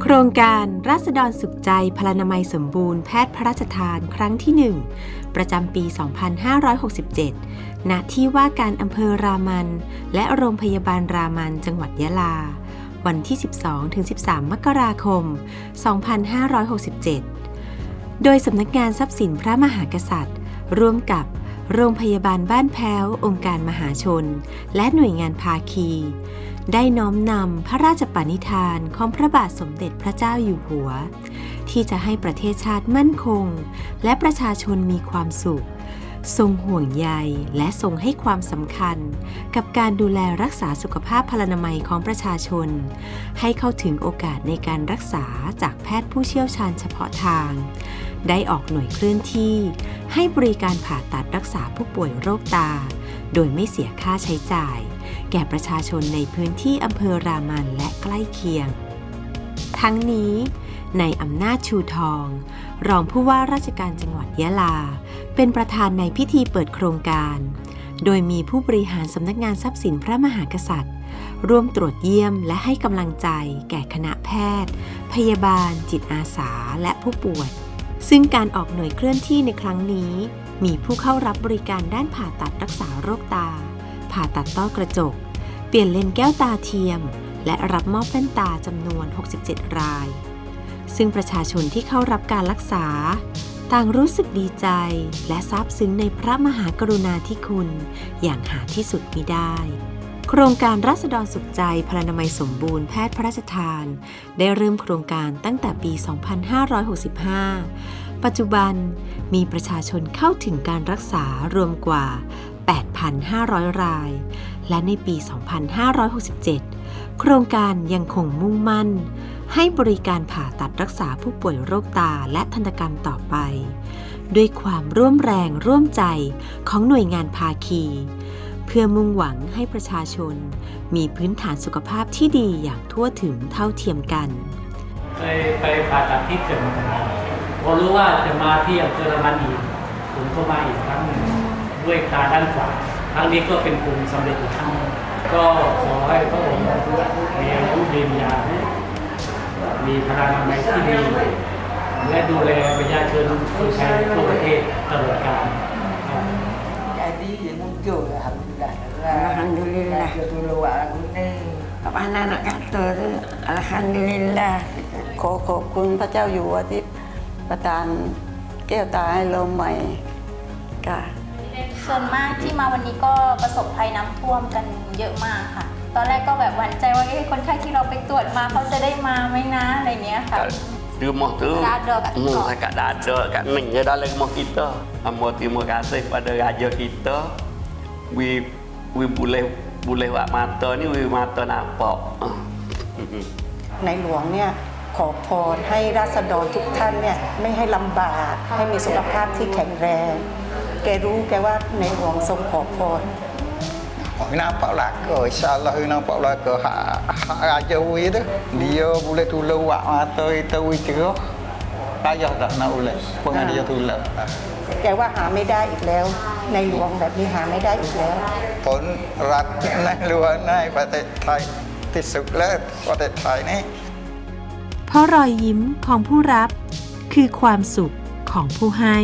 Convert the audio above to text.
โครงการราษฎรสุขใจพลานามัยสมบูรณ์แพทย์พระราชทานครั้งที่ 1 ประจำปี 2567 ณ ที่ว่าการอำเภอรามัน และโรงพยาบาลรามันจังหวัดยะลา วันที่ 12-13 มกราคม 2567 โดยสำนักงานทรัพย์สินพระมหากษัตริย์ ร่วมกับ โรงพยาบาลบ้านแพ้ว องค์การมหาชน และหน่วยงานภาคี ได้น้อมนำพระราชปณิธานของพระบาทสมเด็จพระเจ้าอยู่หัว ที่จะให้ประเทศชาติมั่นคง และประชาชนมีความสุข ทรงห่วงใยและทรงให้ความสำคัญ กับการดูแลรักษาสุขภาพพลานามัยของประชาชน ให้เข้าถึงโอกาสในการรักษาจากแพทย์ผู้เชี่ยวชาญเฉพาะทาง ได้ออกหน่วยเคลื่อนที่ ให้บริการผ่าตัดรักษาผู้ป่วยโรคตา โดยไม่เสียค่าใช้จ่าย แก่ประชาชนในพื้นที่อำเภอรามันและใกล้เคียง ทั้งนี้ในอำนาจชูทอง รองผู้ว่าราชการจังหวัดยะลา เป็นประธานในพิธีเปิดโครงการ โดยมีผู้บริหารสำนักงานทรัพย์สินพระมหากษัตริย์ ร่วมตรวจเยี่ยมและให้กำลังใจ แก่คณะแพทย์ พยาบาล จิตอาสาและผู้ป่วย ซึ่งการออกหน่วยเคลื่อนที่ในครั้งนี้ มีผู้เข้ารับบริการด้านผ่าตัดรักษาโรคตา ผ่าตัดต้อกระจก เปลี่ยนเลนแก้วตาเทียม และรับมอบแว่นตาจำนวน 67 ราย ซึ่งประชาชนที่เข้ารับการรักษา ต่างรู้สึกดีใจและซาบซึ้งในพระมหากรุณาธิคุณ อย่างหาที่สุดมิได้ โครงการรัษฎรสุขใจพลานามัยสมบูรณ์แพทย์พระราชทาน ได้เริ่มโครงการตั้งแต่ปี 2565 ปัจจุบันมีประชาชนเข้าถึงการรักษารวมกว่า 8,500 ราย และในปี 2567 โครงการยังคงมุ่งมั่น ให้บริการผ่าตัดรักษาผู้ป่วยโรคตาและทันตกรรมต่อไป ด้วยความร่วมแรงร่วมใจของหน่วยงานภาคี พื่อมุ่งหวังให้ประชาชน มีพื้นฐานสุขภาพที่ดีอย่างทั่วถึงเท่าเทียมกัน เคยไปผ่าตัดที่เกิดมาพอรู้ว่าจะมาที่อำเภอระมันอีกผมก็มาอีกครั้งหนึ่งด้วยตาด้านขวาครั้งนี้ก็เป็นภูมิสำเร็จอีกครั้งหนึ่งก็ขอให้พระองค์มีอายุยืนยาวมีพลังในที่ดีและดูแลประชาชนคนไทยทั่วประเทศตลอดกาล Alhamdulillah. Dia tolong aku ni กับอานานักเตอร์อัลฮัมดุลิลลาห์ขอขอบคุณพระเจ้าอยู่หัวที่ประทานแก้วตาให้เราใหม่ค่ะส่วนมากที่มาวันนี้ก็ประสบภัยน้ำท่วมกันเยอะมากค่ะ ตอนแรกก็แบบหวั่นใจว่าเอ๊ะคนไข้ที่เราไปตรวจมาเขาจะได้มาไหมนะอะไรเงี้ยค่ะ Rumah tu Tak ada kat Hmm, Tekok. Cakap tak ada kat Ning je dalam rumah kita Amo terima kasih pada raja kita We we boleh boleh buat mata ni we mata nampak Ah. ในหลวงเนี่ยขอพรให้ราษฎรทุกท่านเนี่ยไม่ให้ลำบาก ให้มีสุขภาพที่แข็งแรง แกรู้แกว่าในหลวงทรงขอพร Oh, nampak laka. InsyaAllah nampak laka. Hak, hak Raja Wi tu. Dia boleh tolong buat mata kita Wi cerah. Payah tak nak boleh. Pengen dia tolong. แกว่าหาไม่ได้อีกแล้ว ในหลวงแบบนี้หาไม่ได้อีกแล้ว Pun rat naik luar naik pada Thai. Tisuk lah pada Thai ni. เพราะรอยยิ้มของผู้รับคือความสุขของผู้ให้